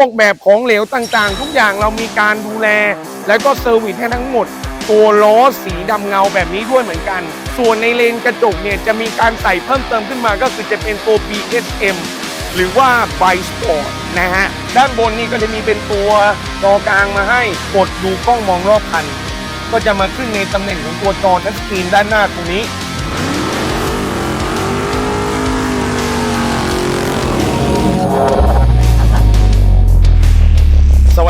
วกแบบของเหลวต่างๆ ทุกอย่างเรามีการดูแล แล้วก็เซอร์วิสให้ทั้งหมด ตัวล้อสีดำเงาแบบนี้ด้วยเหมือนกัน ส่วนในเลนกระจกเนี่ยจะมีการใส่เพิ่มเติมขึ้นมาก็คือจะเป็นตัว BSM หรือว่า b i Sport นะฮะ ด้านบนนี่ก็จะมีเป็นตัวจอกลางมาให้กดดูกล้องมองรอบคัน ก็จะมาขึ้นในตำแหน่งของตัวจอทัชสกรีนด้านหน้าตรงนี้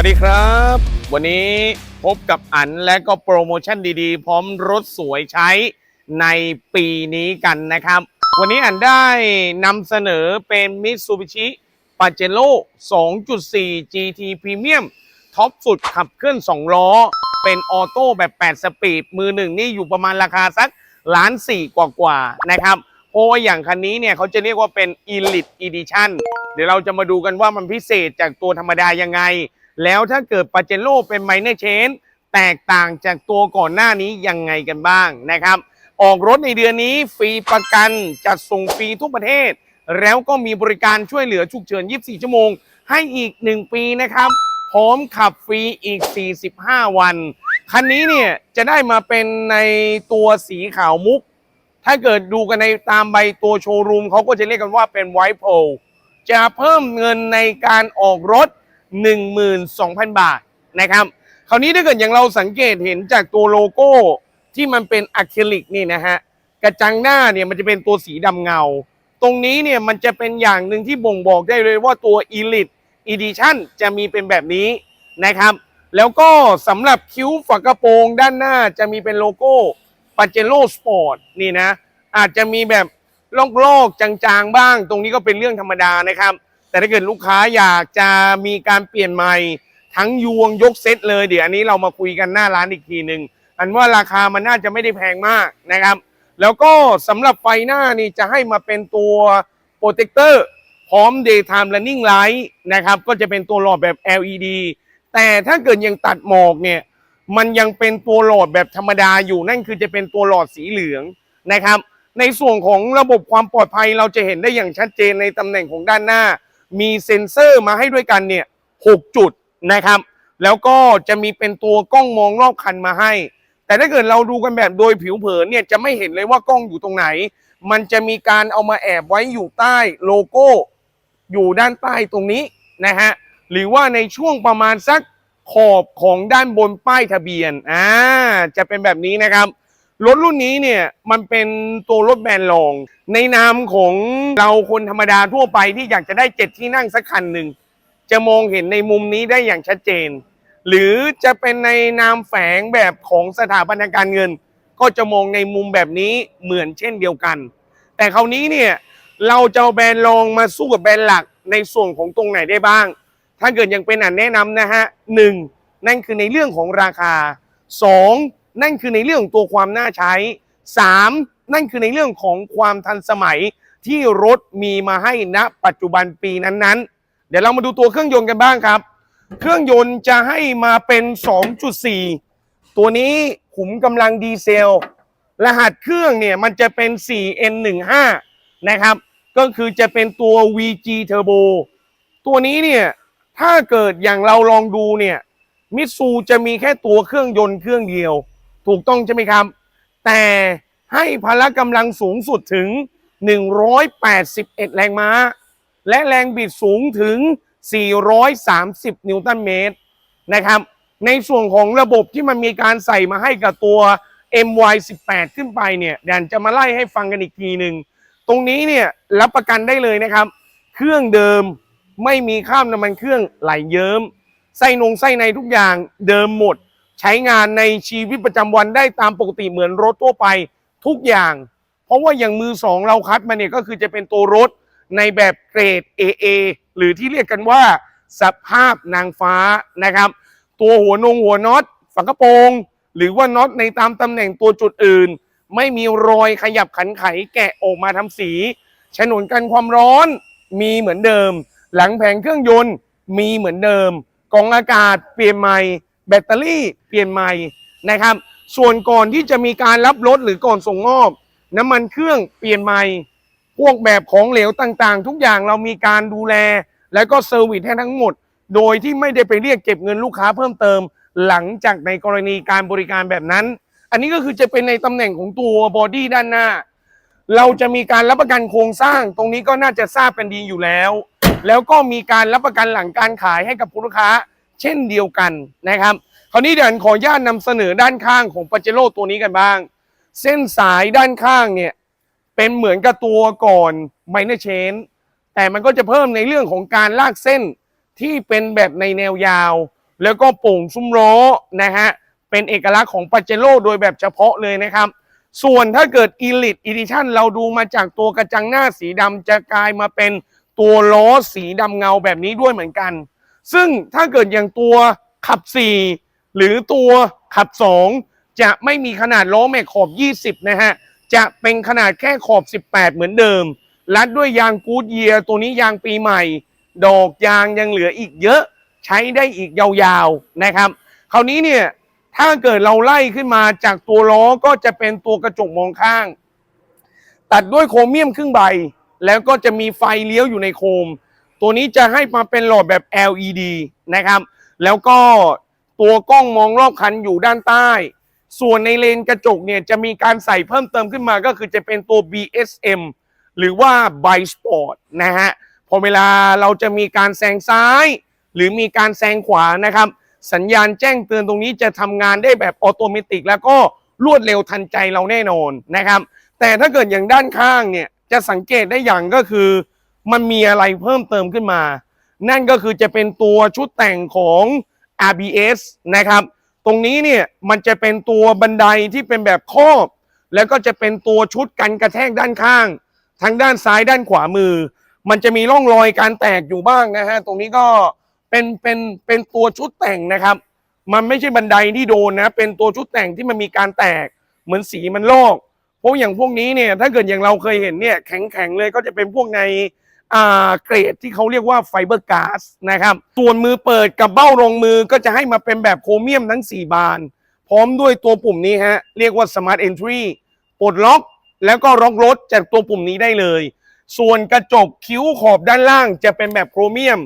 ดีครับ วันนี้พบกับอันและก็โปรโมชั่นดีๆ พร้อมรถสวยใช้ในปีนี้กันนะครับ วันนี้อันได้นำเสนอเป็น Mitsubishi Pajero 2.4 GT Premium ท็อปสุดขับเคลื่อน 2 ล้อ เป็นออโต้แบบ 8 สปีด มือหนึ่งนี่อยู่ประมาณราคาสักล้านสี่กว่าๆนะครับเพราะว่าอย่างคันนี้เนี่ยเขาจะเรียกว่าเป็น Elite Edition เดี๋ยวเราจะมาดูกันว่ามันพิเศษจากตัวธรรมดายังไง แล้วถ้าเกิดปาเจโร่เป็นไมเนอร์เชนแตกต่างจากตัวก่อนหน้านี้ยังไงกันบ้างนะครับ ออกรถในเดือนนี้ฟรีประกันจัดส่งฟรีทุกประเทศ แล้วก็มีบริการช่วยเหลือฉุกเฉิน 24 ชั่วโมง ให้อีก 1 ปีนะครับ พร้อมขับฟรีอีก 45 วัน คันนี้เนี่ยจะได้มาเป็นในตัวสีขาวมุก ถ้าเกิดดูกันในตามใบตัวโชว์รูมเขาก็จะเรียกกันว่าเป็นไวท์โพลจะเพิ่มเงินในการออกรถ 12,000 บาทนะครับ คราวนี้ถ้าเกิดอย่างเราสังเกตเห็นจากตัวโลโก้ที่มันเป็นอะคริลิกนี่นะฮะกระจังหน้าเนี่ยมันจะเป็นตัวสีดำเงา ตรงนี้เนี่ยมันจะเป็นอย่างหนึ่งที่บ่งบอกได้เลยว่าตัว Elite Edition จะมีเป็นแบบนี้นะครับ แล้วก็สำหรับคิ้วฝากระโปรงด้านหน้าจะมีเป็นโลโก้ปาเจโร่สปอร์ตนี่นะอาจจะมีแบบลอกๆจางๆบ้าง ตรงนี้ก็เป็นเรื่องธรรมดานะครับ แต่ถ้าเกิดลูกค้าอยากจะมีการเปลี่ยนใหม่ทั้งยวงยกเซตเลยเดี๋ยวอันนี้เรามาคุยกันหน้าร้านอีกทีหนึ่งอันว่าราคามันน่าจะไม่ได้แพงมากนะครับ แล้วก็สำหรับไฟหน้านี่จะให้มาเป็นตัวโปรเทคเตอร์พร้อม daytime running light นะครับก็จะเป็นตัวหลอดแบบ LED แต่ถ้าเกิดยังตัดหมอกเนี่ยมันยังเป็นตัวหลอดแบบธรรมดาอยู่นั่นคือจะเป็นตัวหลอดสีเหลืองนะครับ ในส่วนของระบบความปลอดภัยเราจะเห็นได้อย่างชัดเจนในตำแหน่งของด้านหน้า มีเซ็นเซอร์มาให้ด้วยกันเนี่ย6จุดนะครับ แล้วก็จะมีเป็นตัวกล้องมองรอบคันมาให้ แต่ถ้าเกิดเราดูกันแบบโดยผิวเผินเนี่ยจะไม่เห็นเลยว่ากล้องอยู่ตรงไหน มันจะมีการเอามาแอบไว้อยู่ใต้โลโก้อยู่ด้านใต้ตรงนี้นะฮะหรือว่าในช่วงประมาณสักขอบของด้านบนป้ายทะเบียนอ่าจะเป็นแบบนี้นะครับ รถรุ่นนี้เนี่ยมันเป็นตัวรถแบรนด์รอง ในนามของเราคนธรรมดาทั่วไปที่อยากจะได้เจ็ดที่นั่งสักคันหนึ่ง จะมองเห็นในมุมนี้ได้อย่างชัดเจน หรือจะเป็นในนามแฝงแบบของสถาบันการเงิน ก็จะมองในมุมแบบนี้เหมือนเช่นเดียวกัน แต่คราวนี้เนี่ยเราจะเอาแบรนด์รองมาสู้กับแบรนด์หลักในส่วนของตรงไหนได้บ้าง ถ้าเกิดยังเป็นอันแนะนำนะฮะหนึ่งนั่นคือในเรื่องของราคาสอง นั่นคือในเรื่องของตัวความน่าใช้สามนั่นคือในเรื่องของความทันสมัยที่รถมีมาให้ณปัจจุบันปีนั้นๆ เดี๋ยวเรามาดูตัวเครื่องยนต์กันบ้างครับ เครื่องยนต์จะให้มาเป็น 2.4 ตัวนี้ขุมกำลังดีเซล รหัสเครื่องเนี่ยมันจะเป็น 4N15 นะครับ ก็คือจะเป็นตัว VG Turbo ตัวนี้เนี่ยถ้าเกิดอย่างเราลองดูเนี่ยมิตซูจะมีแค่ตัวเครื่องยนต์เครื่องเดียว ถูกต้องใช่ไหมครับ แต่ให้พละกำลังสูงสุดถึง 181 แรงม้า และแรงบิดสูงถึง 430 นิวตันเมตรนะครับ ในส่วนของระบบที่มันมีการใส่มาให้กับตัว MY18 ขึ้นไปเนี่ยเดี๋ยวจะมาไล่ให้ฟังกันอีกทีหนึ่ง ตรงนี้เนี่ยรับประกันได้เลยนะครับ เครื่องเดิมไม่มีข้ามน้ำมันเครื่องไหลเยิ้มไส้นงไส้ในทุกอย่างเดิมหมด ใช้งานในชีวิตประจำวันได้ตามปกติเหมือนรถทั่วไปทุกอย่าง เพราะว่าอย่างมือสองเราคัดมาเนี่ยก็คือจะเป็นตัวรถในแบบเกรด AA หรือที่เรียกกันว่า สภาพนางฟ้านะครับ ตัวหัวนงหัวน็อตฝากระโปรง หรือว่าน็อตในตามตำแหน่งตัวจุดอื่น ไม่มีรอยขยับขันไขแกะออกมาทำสีฉนวนกันความร้อนมีเหมือนเดิม หลังแผงเครื่องยนต์มีเหมือนเดิมกล่องอากาศเปลี่ยนใหม่ แบตเตอรี่เปลี่ยนใหม่นะครับ ส่วนก่อนที่จะมีการรับรถหรือก่อนส่งมอบ น้ำมันเครื่องเปลี่ยนใหม่ พวกแบบของเหลวต่างๆ ทุกอย่างเรามีการดูแล แล้วก็เซอร์วิสให้ทั้งหมด โดยที่ไม่ได้ไปเรียกเก็บเงินลูกค้าเพิ่มเติม หลังจากในกรณีการบริการแบบนั้น อันนี้ก็คือจะเป็นในตำแหน่งของตัวบอดี้ด้านหน้า เราจะมีการรับประกันโครงสร้าง ตรงนี้ก็น่าจะทราบกันดีอยู่แล้ว แล้วก็มีการรับประกันหลังการขายให้กับผู้ลูกค้า เช่นเดียวกันนะครับ คราวนี้เดี๋ยวขออนุญาตนำเสนอด้านข้างของปาเจโร่ตัวนี้กันบ้าง เส้นสายด้านข้างเนี่ยเป็นเหมือนกับตัวก่อนไมเนอร์เชนแต่มันก็จะเพิ่มในเรื่องของการลากเส้นที่เป็นแบบในแนวยาว แล้วก็โป่งซุ้มล้อนะฮะเป็นเอกลักษณ์ของปาเจโร่โดยแบบเฉพาะเลยนะครับ ส่วนถ้าเกิด Elite Edition เราดูมาจากตัวกระจังหน้าสีดำจะกลายมาเป็นตัวล้อสีดำเงาแบบนี้ด้วยเหมือนกัน ซึ่งถ้าเกิดอย่างตัวขับ 4 หรือตัวขับ 2 จะไม่มีขนาดล้อแม็กขอบ 20 นะฮะ จะเป็นขนาดแค่ขอบ 18 เหมือนเดิม รัดด้วยยางกูดเยียร์ตัวนี้ยางปีใหม่ ดอกยางยังเหลืออีกเยอะใช้ได้อีกยาวๆนะครับ คราวนี้เนี่ยถ้าเกิดเราไล่ขึ้นมาจากตัวล้อก็จะเป็นตัวกระจกมองข้าง ตัดด้วยโครเมียมครึ่งใบ แล้วก็จะมีไฟเลี้ยวอยู่ในโคม ตัวนี้จะให้มาเป็นหลอดแบบ LED นะครับ แล้วก็ตัวกล้องมองรอบคันอยู่ด้านใต้ ส่วนในเลนกระจกเนี่ยจะมีการใส่เพิ่มเติมขึ้นมาก็คือจะเป็นตัว BSM หรือว่า b i Sport นะฮะ พอเวลาเราจะมีการแซงซ้าย หรือมีการแซงขวานะครับ สัญญาณแจ้งเตือนตรงนี้จะทำงานได้แบบออโตเมติกแล้วก็รวดเร็วทันใจเราแน่นอนนะครับ แต่ถ้าเกิดอย่างด้านข้างเนี่ยจะสังเกตได้อย่างก็คือ มันมีอะไรเพิ่มเติมขึ้นมา นั่นก็คือจะเป็นตัวชุดแต่งของ RBS นะครับ ตรงนี้เนี่ยมันจะเป็นตัวบันไดที่เป็นแบบครอบ แล้วก็จะเป็นตัวชุดกันกระแทกด้านข้าง ทั้งด้านซ้ายด้านขวามือ มันจะมีร่องรอยการแตกอยู่บ้างนะฮะ ตรงนี้ก็เป็นเป็นเป็นตัวชุดแต่งนะครับ มันไม่ใช่บันไดที่โดนนะ เป็นตัวชุดแต่งที่มันมีการแตก เหมือนสีมันลอกเพราะอย่างพวกนี้เนี่ยถ้าเกิดอย่างเราเคยเห็นเนี่ยแข็งๆเลยก็จะเป็นพวกใน เกรดที่เขาเรียกว่าไฟเบอร์ก๊าซนะครับส่วนมือเปิดกับเบ้ารองมือก็จะให้มาเป็นแบบโครเมียมทั้ง 4 บาน พร้อมด้วยตัวปุ่มนี้ฮะ เรียกว่า Smart Entry ปลดล็อกแล้วก็ล็อกรถจากตัวปุ่มนี้ได้เลย ส่วนกระจกคิ้วขอบด้านล่างจะเป็นแบบโครเมียม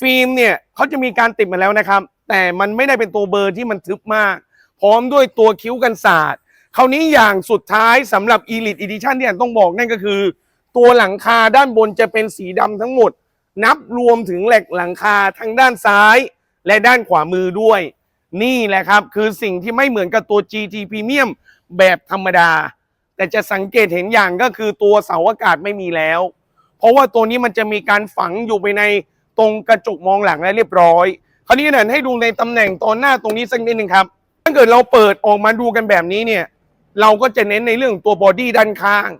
ฟิล์มเนี่ยเขาจะมีการติดมาแล้วนะครับ แต่มันไม่ได้เป็นตัวเบอร์ที่มันทึบมาก พร้อมด้วยตัวคิ้วกันศาสตร์คราวนี้อย่างสุดท้ายสำหรับ Elite Edition ที่ต้องบอกนั่นก็คือ ตัวหลังคาด้านบนจะเป็นสีดำทั้งหมด นับรวมถึงแหลกหลังคาทั้งด้านซ้าย และด้านขวามือด้วย นี่แหละครับคือสิ่งที่ไม่เหมือนกับตัว GT Premium แบบธรรมดา แต่จะสังเกตเห็นอย่างก็คือตัวเสาอากาศไม่มีแล้ว เพราะว่าตัวนี้มันจะมีการฝังอยู่ไปในตรงกระจกมองหลังแล้วเรียบร้อย คราวนี้เนี่ยให้ดูในตำแหน่งตอนหน้าตรงนี้สักนิดหนึ่งครับ ถ้าเกิดเราเปิดออกมาดูกันแบบนี้เนี่ย เราก็จะเน้นในเรื่องตัวบอดี้ด้านข้าง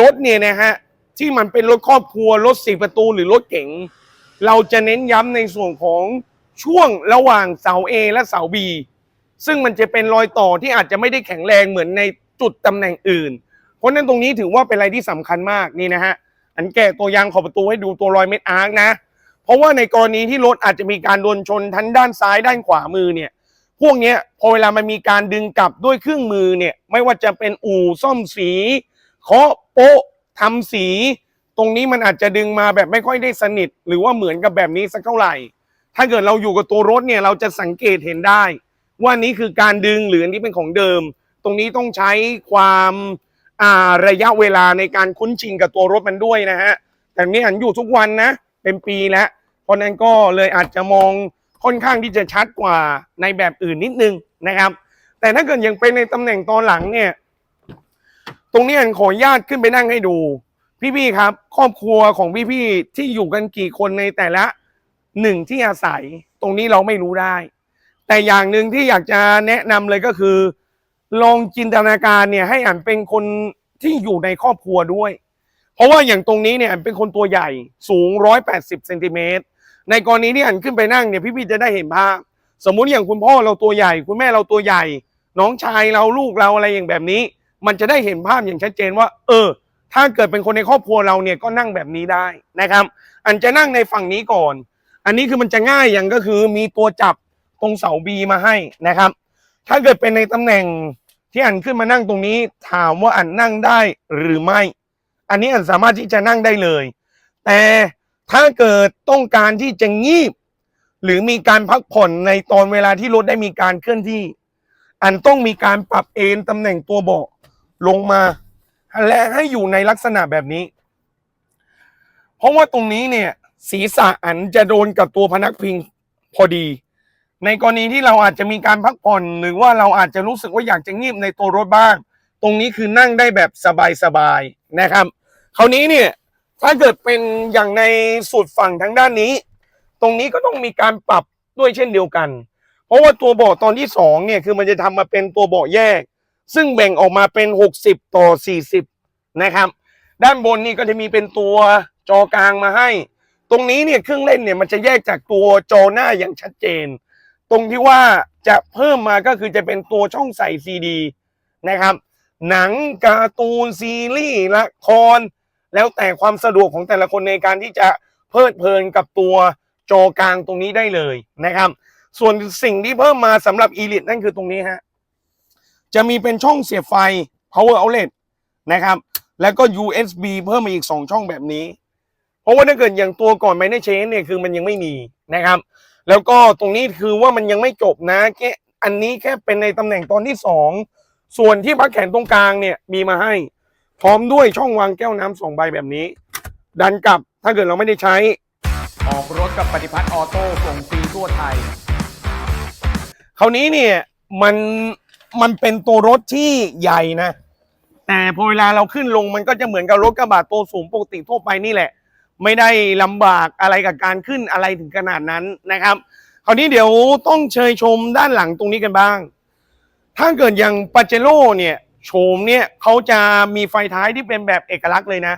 รถเนี่ยนะฮะ ที่มันเป็นรถครอบครัวรถสี่ประตูหรือรถเก๋งเราจะเน้นย้ำในส่วนของช่วงระหว่างเสา A และเสา B ซึ่งมันจะเป็นรอยต่อที่อาจจะไม่ได้แข็งแรงเหมือนในจุดตำแหน่งอื่น เพราะนั้นตรงนี้ถือว่าเป็นอะไรที่สำคัญมากนี่นะฮะ อันแกะตัวยางขอบประตูให้ดูตัวรอยเม็ดอาร์คนะ เพราะว่าในกรณีที่รถอาจจะมีการโดนชนทั้งด้านซ้ายด้านขวามือเนี่ย พวกเนี้ยพอเวลามันมีการดึงกลับด้วยเครื่องมือเนี่ย ไม่ว่าจะเป็นอู่ซ่อมสีเคาะโป๊ะ ทำสี ตรงนี้มันอาจจะดึงมาแบบไม่ค่อยได้สนิท หรือว่าเหมือนกับแบบนี้สักเท่าไหร่ ถ้าเกิดเราอยู่กับตัวรถเนี่ยเราจะสังเกตเห็นได้ ว่านี้คือการดึงหรืออันนี้เป็นของเดิม ตรงนี้ต้องใช้ความาระยะเวลาในการคุ้นชินกับตัวรถมันด้วยนะฮะแต่นี่อันอยู่ทุกวันนะเป็นปีแล้วเพราะนั้นก็เลยอาจจะมองค่อนข้างที่จะชัดกว่าในแบบอื่นนิดนึงนะครับ แต่ถ้าเกิดยังเป็นในตำแหน่งตอนหลังเนี่ย ตรงนี้อันขออนุญาตขึ้นไปนั่งให้ดู พี่ๆครับ ครอบครัวของพี่ๆที่อยู่กันกี่คนในแต่ละหนึ่งที่อาศัย ตรงนี้เราไม่รู้ได้ แต่อย่างหนึ่งที่อยากจะแนะนำเลยก็คือ ลองจินตนาการเนี่ยให้อันเป็นคนที่อยู่ในครอบครัวด้วย เพราะว่าอย่างตรงนี้เนี่ยอันเป็นคนตัวใหญ่สูง180เซนติเมตรในกรณีที่อันขึ้นไปนั่งเนี่ยพี่ๆจะได้เห็นภาพสมมุติอย่างคุณพ่อเราตัวใหญ่ คุณแม่เราตัวใหญ่ น้องชายเราลูกเราอะไรอย่างแบบนี้ มันจะได้เห็นภาพอย่างชัดเจนว่า เออ ถ้าเกิดเป็นคนในครอบครัวเราเนี่ยก็นั่งแบบนี้ได้นะครับ อันจะนั่งในฝั่งนี้ก่อน อันนี้คือมันจะง่ายอย่างก็คือมีตัวจับตรงเสาบีมาให้นะครับ ถ้าเกิดเป็นในตำแหน่งที่อันขึ้นมานั่งตรงนี้ ถามว่าอันนั่งได้หรือไม่ อันนี้อันสามารถที่จะนั่งได้เลย แต่ถ้าเกิดต้องการที่จะงีบ หรือมีการพักผ่อนในตอนเวลาที่รถได้มีการเคลื่อนที่ อันต้องมีการปรับเอนตำแหน่งตัวเบาะ ลงมาและให้อยู่ในลักษณะแบบนี้ เพราะว่าตรงนี้เนี่ย ศีรษะอันจะโดนกับตัวพนักพิงพอดี ในกรณีที่เราอาจจะมีการพักผ่อน หรือว่าเราอาจจะรู้สึกว่าอยากจะงีบในตัวรถบ้าง ตรงนี้คือนั่งได้แบบสบายๆนะครับ คราวนี้เนี่ยถ้าเกิดเป็นอย่างในสุดฝั่งทางด้านนี้ ตรงนี้ก็ต้องมีการปรับด้วยเช่นเดียวกัน เพราะว่าตัวเบาะตอนที่สองเนี่ยคือมันจะทำมาเป็นตัวเบาะแยก ซึ่งแบ่งออกมาเป็น 60 ต่อ 40 นะครับ ด้านบนนี่ก็จะมีเป็นตัวจอกลางมาให้ ตรงนี้เนี่ยเครื่องเล่นเนี่ยมันจะแยกจากตัวจอหน้าอย่างชัดเจน ตรงที่ว่าจะเพิ่มมาก็คือจะเป็นตัวช่องใส่ซีดีนะครับ หนังการ์ตูนซีรีส์ละคร แล้วแต่ความสะดวกของแต่ละคนในการที่จะเพลิดเพลินกับตัวจอกลางตรงนี้ได้เลยนะครับ ส่วนสิ่งที่เพิ่มมาสำหรับ Elite นั่นคือตรงนี้ฮะ จะมีเป็นช่องเสียบไฟ power outlet นะครับ แล้วก็ USB เพิ่มมาอีก 2 ช่องแบบนี้ เพราะว่าถ้าเกิดอย่างตัวก่อนไมเนเชนเนี่ยคือมันยังไม่มีนะครับ แล้วก็ตรงนี้คือว่ามันยังไม่จบนะแค่อันนี้แค่เป็นในตำแหน่งตอนที่ 2 ส่วนที่พักแขนตรงกลางเนี่ยมีมาให้ พร้อมด้วยช่องวางแก้วน้ำสองใบแบบนี้ ดันกลับถ้าเกิดเราไม่ได้ใช้ ออกรถกับปฏิพัฒน์ออโต้ส่งฟรีทั่วไทย คราวนี้เนี่ยมัน มันเป็นตัวรถที่ใหญ่นะ แต่พอเวลาเราขึ้นลงมันก็จะเหมือนกับรถกระบะตัวสูงปกติทั่วไปนี่แหละ ไม่ได้ลำบากอะไรกับการขึ้นอะไรถึงขนาดนั้นนะครับ คราวนี้เดี๋ยวต้องเชยชมด้านหลังตรงนี้กันบ้าง ถ้าเกิดอย่างปาเจโร่เนี่ยโฉมเนี่ยเขาจะมีไฟท้ายที่เป็นแบบเอกลักษณ์เลยนะ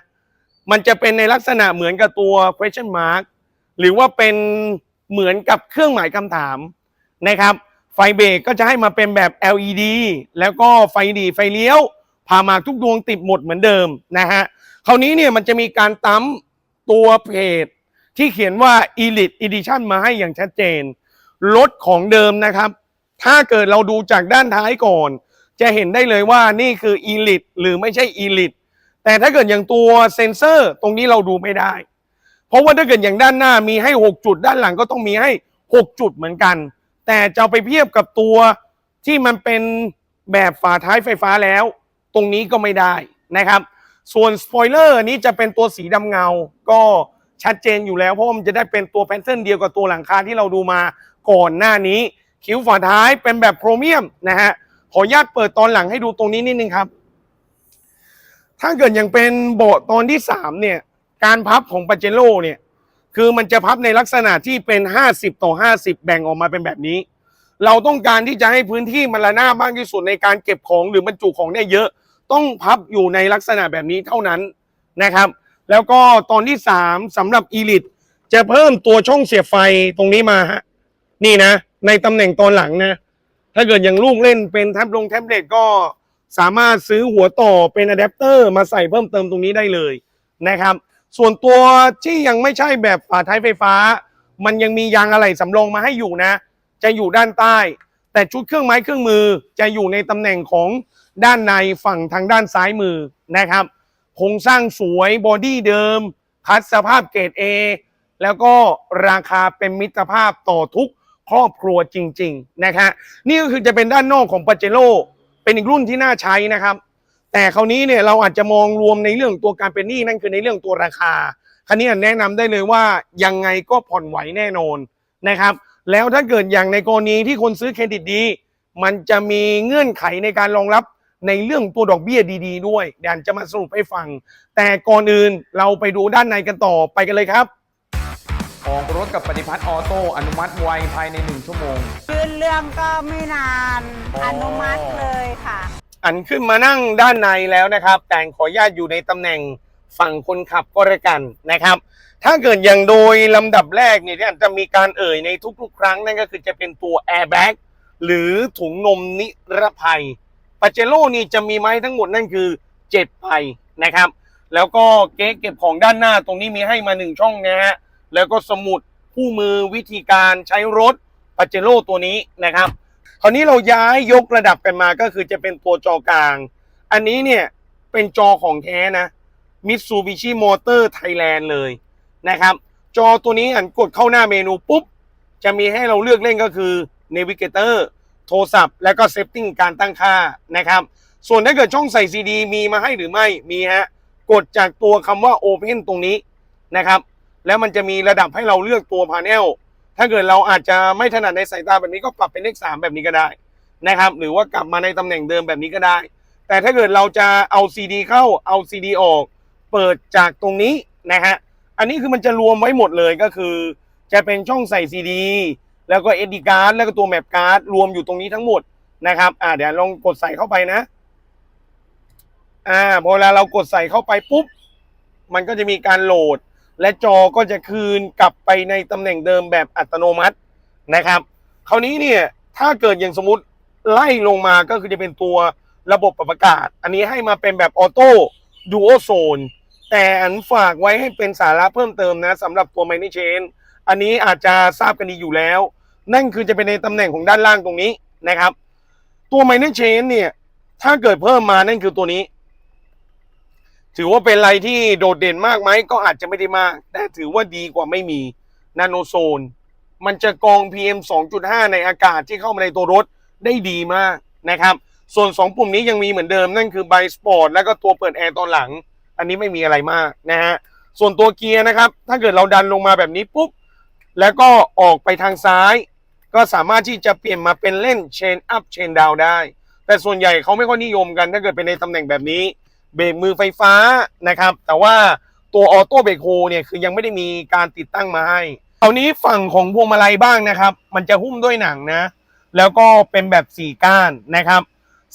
มันจะเป็นในลักษณะเหมือนกับตัว question mark หรือว่าเป็นเหมือนกับเครื่องหมายคำถามนะครับ ไฟเบรกก็จะให้มาเป็นแบบ LED แล้วก็ไฟดีไฟเลี้ยวพามาทุกดวงติดหมดเหมือนเดิมนะฮะคราวนี้เนี่ยมันจะมีการตั้มตัวเพจที่เขียนว่า Elite Edition มาให้อย่างชัดเจน รถของเดิมนะครับ ถ้าเกิดเราดูจากด้านท้ายก่อน จะเห็นได้เลยว่านี่คือ Elite หรือไม่ใช่ Elite แต่ถ้าเกิดอย่างตัวเซ็นเซอร์ตรงนี้เราดูไม่ได้ เพราะว่าถ้าเกิดอย่างด้านหน้ามีให้ 6 จุดด้านหลังก็ต้องมีให้ 6 จุดเหมือนกัน แต่จะไปเทียบกับตัวที่มันเป็นแบบฝาท้ายไฟฟ้าแล้ว ตรงนี้ก็ไม่ได้นะครับ ส่วนสปอยเลอร์นี้จะเป็นตัวสีดำเงา ก็ชัดเจนอยู่แล้ว เพราะมันจะได้เป็นตัวแพนเซิลเดียวกับตัวหลังคาที่เราดูมาก่อนหน้านี้ คิ้วฝาท้ายเป็นแบบโครเมียมนะฮะขออนุญาตเปิดตอนหลังให้ดูตรงนี้นิดนึงครับ ถ้าเกิดยังเป็นเบาะตอนที่สามเนี่ย การพับของปาเจโร่เนี่ย คือมันจะพับในลักษณะที่เป็น 50 ต่อ 50 แบ่งออกมาเป็นแบบนี้ เราต้องการที่จะให้พื้นที่มันระนาบมากที่สุดในการเก็บของหรือบรรจุของเนี่ยเยอะ ต้องพับอยู่ในลักษณะแบบนี้เท่านั้นนะครับ แล้วก็ตอนที่ 3สำหรับ e l i t จะเพิ่มตัวช่องเสียบไฟตรงนี้มาฮะนี่นะ ในตำแหน่งตอนหลังนะ ถ้าเกิดอย่างลูกเล่นเป็นแท็บลงแท็บเล็ตก็สามารถซื้อหัวต่อเป็นอะแดปเตอร์มาใส่เพิ่มเติมตรงนี้ได้เลยนะครับ ส่วนตัวที่ยังไม่ใช่แบบฝาท้ายไฟฟ้า มันยังมียางอะไหล่สำรองมาให้อยู่นะ จะอยู่ด้านใต้ แต่ชุดเครื่องไม้เครื่องมือจะอยู่ในตำแหน่งของด้านในฝั่งทางด้านซ้ายมือนะครับโครงสร้างสวยบอดี้เดิม คัดสภาพเกรด A แล้วก็ราคาเป็นมิตรภาพต่อทุกครอบครัวจริง ๆ นะฮะนี่ก็คือจะเป็นด้านนอกของปาเจโร่เป็นอีกรุ่นที่น่าใช้นะครับ แต่คราวนี้เนี่ยเราอาจจะมองรวมในเรื่องตัวการเป็นหนี้นั่นคือในเรื่องตัวราคาคันนี้แนะนำได้เลยว่ายังไงก็ผ่อนไหวแน่นอนนะครับ แล้วถ้าเกิดอย่างในกรณีที่คนซื้อเครดิตดี มันจะมีเงื่อนไขในการรองรับในเรื่องตัวดอกเบี้ยดี ๆ ด้วยเดี๋ยวจะมาสรุปให้ฟัง แต่ก่อนอื่นเราไปดูด้านในกันต่อไปกันเลยครับออกรถกับปฏิพัฒน์ออโต้อนุมัติไวภายใน 1 ชั่วโมงยื่นเรื่องก็ไม่นานอ๋อออนุมัติเลยค่ะ อันขึ้นมานั่งด้านในแล้วนะครับ แต่ขออนุญาตอยู่ในตำแหน่งฝั่งคนขับก็แล้วกันนะครับ ถ้าเกิดอย่างโดยลำดับแรกเนี่ยที่อาจจะมีการเอ่ยในทุกๆ ครั้งนั่นก็คือจะเป็นตัวแอร์แบ็กหรือถุงนมนิรภัยปาเจโร่นี่จะมีไม้ทั้งหมดนั่นคือ7ใบนะครับ แล้วก็เก๊ะเก็บของด้านหน้าตรงนี้มีให้มาหนึ่งช่องนะฮะแล้วก็สมุดคู่มือวิธีการใช้รถปาเจโร่ตัวนี้นะครับ คราวนี้เราย้ายยกระดับกันมาก็คือจะเป็นตัวจอกลาง อันนี้เนี่ยเป็นจอของแท้นะ Mitsubishi Motor Thailand เลยนะครับ จอตัวนี้อันกดเข้าหน้าเมนูปุ๊บ จะมีให้เราเลือกเล่นก็คือ Navigator โทรศัพท์ แล้วก็ Setting การตั้งค่านะครับ ส่วนถ้าเกิดช่องใส่ซีดีมีมาให้หรือไม่มีฮะกดจากตัวคำว่า Open ตรงนี้นะครับ แล้วมันจะมีระดับให้เราเลือกตัวพาเนล ถ้าเกิดเราอาจจะไม่ถนัดในสายตาแบบนี้ก็ปรับเป็นเลข3แบบนี้ก็ได้นะครับ หรือว่ากลับมาในตำแหน่งเดิมแบบนี้ก็ได้ แต่ถ้าเกิดเราจะเอาซีดีเข้าเอาซีดีออก เปิดจากตรงนี้นะฮะอันนี้คือมันจะรวมไว้หมดเลยก็คือ จะเป็นช่องใส่ซีดีแล้วก็เอดีการ์ดแล้วก็ตัวแมปการ์ดรวมอยู่ตรงนี้ทั้งหมดนะครับอ่าเดี๋ยวลองกดใส่เข้าไปนะอ่าพอเวลาเรากดใส่เข้าไปปุ๊บมันก็จะมีการโหลด และจอก็จะคืนกลับไปในตำแหน่งเดิมแบบอัตโนมัตินะครับ คราวนี้เนี่ยถ้าเกิดอย่างสมมติไล่ลงมาก็คือจะเป็นตัวระบบปรับอากาศ อันนี้ให้มาเป็นแบบออโต้ดูโอโซนแต่อันฝากไว้ให้เป็นสาระเพิ่มเติมนะสำหรับตัวไมเนเชนอันนี้อาจจะทราบกันดีอยู่แล้ว นั่นคือจะเป็นในตำแหน่งของด้านล่างตรงนี้นะครับ ตัวไมเนเชนเนี่ยถ้าเกิดเพิ่มมานั่นคือตัวนี้ ถือว่าเป็นอะไรที่โดดเด่นมากไหมก็อาจจะไม่ได้มากแต่ถือว่าดีกว่าไม่มีนาโนโซน มันจะกรอง PM 2.5 ในอากาศที่เข้ามาในตัวรถได้ดีมากนะครับ ส่วน 2 ปุ่มนี้ยังมีเหมือนเดิมนั่นคือ By Sport แล้วก็ตัวเปิดแอร์ตอนหลัง อันนี้ไม่มีอะไรมากนะฮะส่วนตัวเกียร์นะครับ ถ้าเกิดเราดันลงมาแบบนี้ปุ๊บแล้วก็ออกไปทางซ้าย ก็สามารถที่จะเปลี่ยนมาเป็นเล่น Chain Up Chain Down ได้ แต่ส่วนใหญ่เขาไม่ค่อยนิยมกันถ้าเกิดเป็นในตำแหน่งแบบนี้ เบรกมือไฟฟ้านะครับ แต่ว่าตัวออโต้เบรกโฮเนี่ยคือยังไม่ได้มีการติดตั้งมาให้คราวนี้ฝั่งของพวงมาลัยบ้างนะครับ มันจะหุ้มด้วยหนังนะ แล้วก็เป็นแบบสี่ก้านนะครับ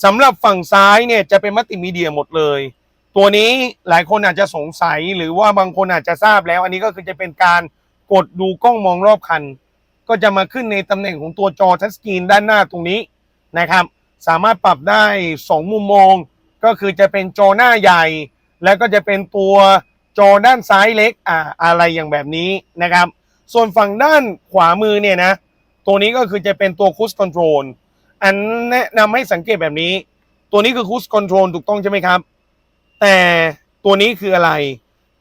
สำหรับฝั่งซ้ายเนี่ยจะเป็นมัลติมีเดียหมดเลย ตัวนี้หลายคนอาจจะสงสัยหรือว่าบางคนอาจจะทราบแล้ว อันนี้ก็คือจะเป็นการกดดูกล้องมองรอบคัน ก็จะมาขึ้นในตำแหน่งของตัวจอทัชสกรีนด้านหน้าตรงนี้นะครับ สามารถปรับได้ 2 มุมมอง ก็คือจะเป็นจอหน้าใหญ่ แล้วก็จะเป็นตัวจอด้านซ้ายเล็กอ่าอะไรอย่างแบบนี้นะครับ ส่วนฝั่งด้านขวามือเนี่ยนะ ตัวนี้ก็คือจะเป็นตัวคูสคอนโทรลอันแนะนำให้สังเกตแบบนี้ ตัวนี้คือคูสคอนโทรลถูกต้องใช่ไหมครับ แต่ตัวนี้คืออะไร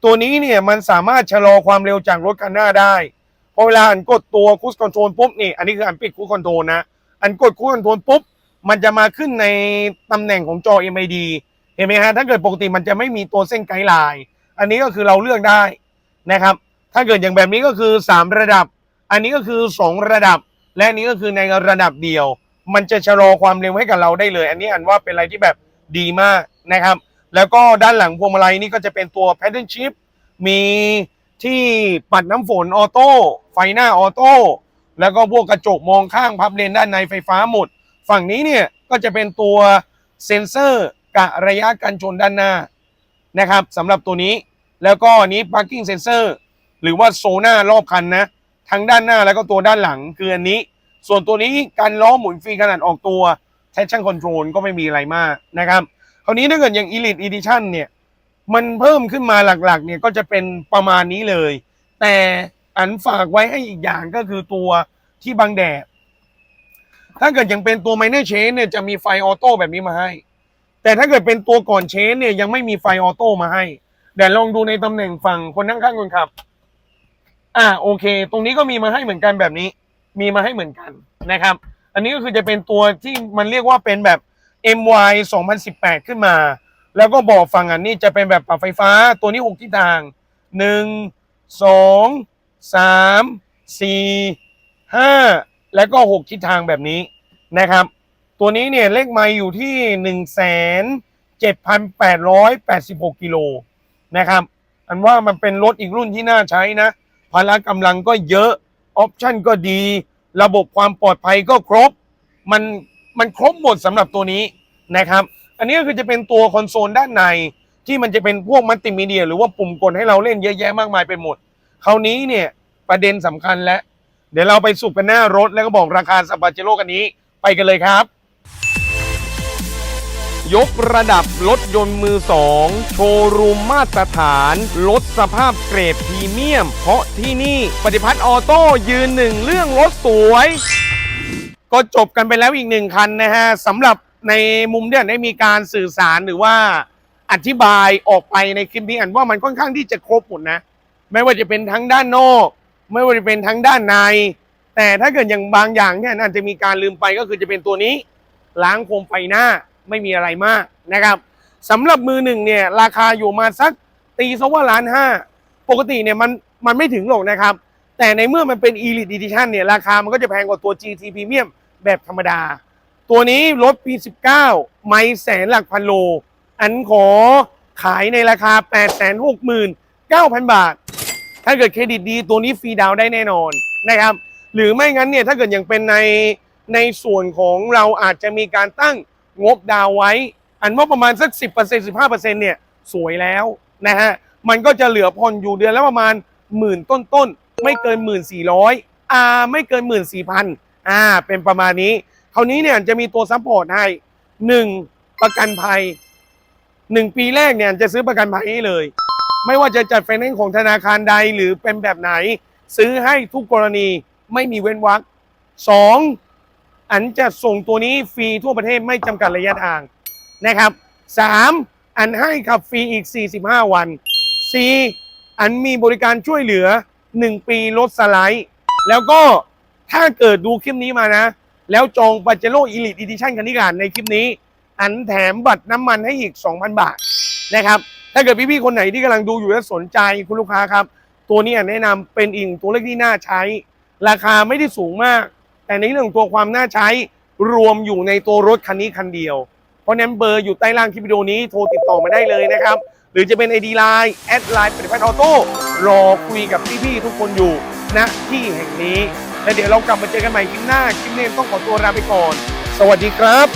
ตัวนี้เนี่ยมันสามารถชะลอความเร็วจากรถคันหน้าได้พอเวลาอันกดตัวคูสคอนโทรลปุ๊บนี่อันนี้คืออันปิดคูสคอนโทรลนะ อันกดคูสคอนโทรลปุ๊บ มันจะมาขึ้นในตำแหน่งของจอ MID เห็นไหมฮะถ้าเกิดปกติมันจะไม่มีตัวเส้นไกด์ไลน์อันนี้ก็คือเราเลือกได้นะครับ ถ้าเกิดอย่างแบบนี้ก็คือ 3 ระดับ อันนี้ก็คือ 2 ระดับ และอันนี้ก็คือในระดับเดียว มันจะชะลอความเร็วให้กับเราได้เลย อันนี้อันว่าเป็นอะไรที่แบบดีมากนะครับ แล้วก็ด้านหลังพวงมาลัยนี่ก็จะเป็นตัว paddle shift มีที่ปัดน้ำฝนออโต้ไฟหน้าออโต้แล้วก็พวกกระจกมองข้างพับเลนด้านในไฟฟ้าหมด ฝั่งนี้เนี่ยก็จะเป็นตัวเซ็นเซอร์กะระยะการชนด้านหน้านะครับสำหรับตัวนี้แล้วก็อันนี้ parking sensor หรือว่าโซน่ารอบคันนะทั้งด้านหน้าแล้วก็ตัวด้านหลังคืออันนี้ ส่วนตัวนี้การล้อหมุนฟรีขนาดออกตัว traction control ก็ไม่มีอะไรมากนะครับคราวนี้ถ้าเกิดอย่าง Elite Edition เนี่ยมันเพิ่มขึ้นมาหลักๆเนี่ยก็จะเป็นประมาณนี้เลย แต่อันฝากไว้ให้อีกอย่างก็คือตัวที่บังแดด ถ้าเกิดยังเป็นตัว minor change เนี่ยจะมีไฟออโต้แบบนี้มาให้ แต่ถ้าเกิดเป็นตัวก่อนเชนเนี่ยยังไม่มีไฟออโต้มาให้เดี๋ยวลองดูในตำแหน่งฝั่งคนนั่งข้างคนขับ อ่าโอเค ตรงนี้ก็มีมาให้เหมือนกันแบบนี้ มีมาให้เหมือนกันนะครับ อันนี้ก็คือจะเป็นตัวที่มันเรียกว่าเป็นแบบ MY 2018 ขึ้นมา แล้วก็บอกฝั่งอันนี้จะเป็นแบบปรับไฟฟ้าตัวนี้ 6 ทิศทาง 1 2 3 4 5 แล้วก็ 6 ทิศทางแบบนี้นะครับ ตัวนี้เนี่ยเลขไมล์อยู่ที่ 1 7,886กิโลนะครับ อันว่ามันเป็นรถอีกรุ่นที่น่าใช้นะพละกำลังก็เยอะ ออปชั่นก็ดี ระบบความปลอดภัยก็ครบ มันมันครบหมดสำหรับตัวนี้นะครับ อันนี้ก็คือจะเป็นตัวคอนโซลด้านในที่มันจะเป็นพวกมัลติมีเดีย หรือว่าปุ่มกดให้เราเล่นเยอะแยะมากมายไปหมด คราวนี้เนี่ยประเด็นสำคัญแล้ว เดี๋ยวเราไปสุกกันหน้ารถแล้วก็บอกราคาสปาเจโร่กันนี้ ไปกันเลยครับ ยกระดับรถยนต์มือสองโชว์รูมมาตรฐานลดสภาพเกรดพรีเมียม เพราะที่นี่ปฏิพัฒน์ออโต้ยืนหนึ่งเรื่องรถสวย ก็จบกันไปแล้วอีกหนึ่งคันนะฮะสำหรับในมุมเนี่ยได้มีการสื่อสารหรือว่าอธิบายออกไปในคลิปนี้อันว่ามันค่อนข้างที่จะครบหมดนะ ไม่ว่าจะเป็นทั้งด้านนอก ไม่ว่าจะเป็นทั้งด้านใน แต่ถ้าเกิดอย่างบางอย่างเนี่ยอาจจะมีการลืมไปก็คือจะเป็นตัวนี้ ล้างโคมไฟหน้าไม่มีอะไรมากนะครับสำหรับมือหนึ่งเนี่ยราคาอยู่มาสักตีซะว่าล้านห้าปกติเนี่ยมันมันไม่ถึงหรอกนะครับ แต่ในเมื่อมันเป็น Elite Edition เนี่ยราคามันก็จะแพงกว่าตัว GT Premium แบบธรรมดา ตัวนี้รถ P19 ไม่แสนหลักพันโล อันขอขายในราคา 869,000 บาท ถ้าเกิดเครดิตดีตัวนี้ฟรีดาวได้แน่นอนนะครับ หรือไม่งั้นเนี่ยถ้าเกิดยังเป็นในในส่วนของเราอาจจะมีการตั้งงบดาวไว้ อันว่าประมาณสัก 10% 15%เนี่ยสวยแล้วนะฮะมันก็จะเหลือผ่อนอยู่เดือนและประมาณหมื่นต้นๆไม่เกิน1,400อ่าไม่เกิน14,000อ่าเป็นประมาณนี้คราวนี้เนี่ยจะมีตัวซัพพอร์ตให้ 1. ประกันภัย1ปีแรกเนี่ยจะซื้อประกันภัยให้เลย ไม่ว่าจะจัดไฟแนนซ์ของธนาคารใดหรือเป็นแบบไหน ซื้อให้ทุกกรณีไม่มีเว้นวรรคสองอันจะส่งตัวนี้ฟรีทั่วประเทศไม่จำกัดระยะทางนะครับสามอันให้ขับฟรีอีก 45 วันสี่อันมีบริการช่วยเหลือ 1 ปีลดสไลด์ แล้วก็ถ้าเกิดดูคลิปนี้มานะ แล้วจองปาเจโร่อีลิทอีดิชั่นคันนี้กันในคลิปนี้ อันแถมบัตรน้ำมันให้อีก 2,000 บาทนะครับ ถ้าเกิดพี่ๆคนไหนที่กำลังดูอยู่และสนใจคุณลูกค้าครับ ตัวนี้แนะนำเป็นอีกตัวเลือกที่น่าใช้ ราคาไม่ได้สูงมาก แต่ในเรื่องตัวความน่าใช้รวมอยู่ในตัวรถคันนี้คันเดียว เพราะฉะนั้นเบอร์อยู่ใต้ล่างคลิปวิดีโอนี้โทรติดต่อมาได้เลยนะครับ หรือจะเป็น ID Line แอดไลน์ปฏิพัฒน์ออโต้รอคุยกับพี่ๆทุกคนอยู่ณที่แห่งนี้ และเดี๋ยวเรากลับมาเจอกันใหม่คลิปหน้าคลิปนี้ต้องขอตัวลาไปก่อน สวัสดีครับ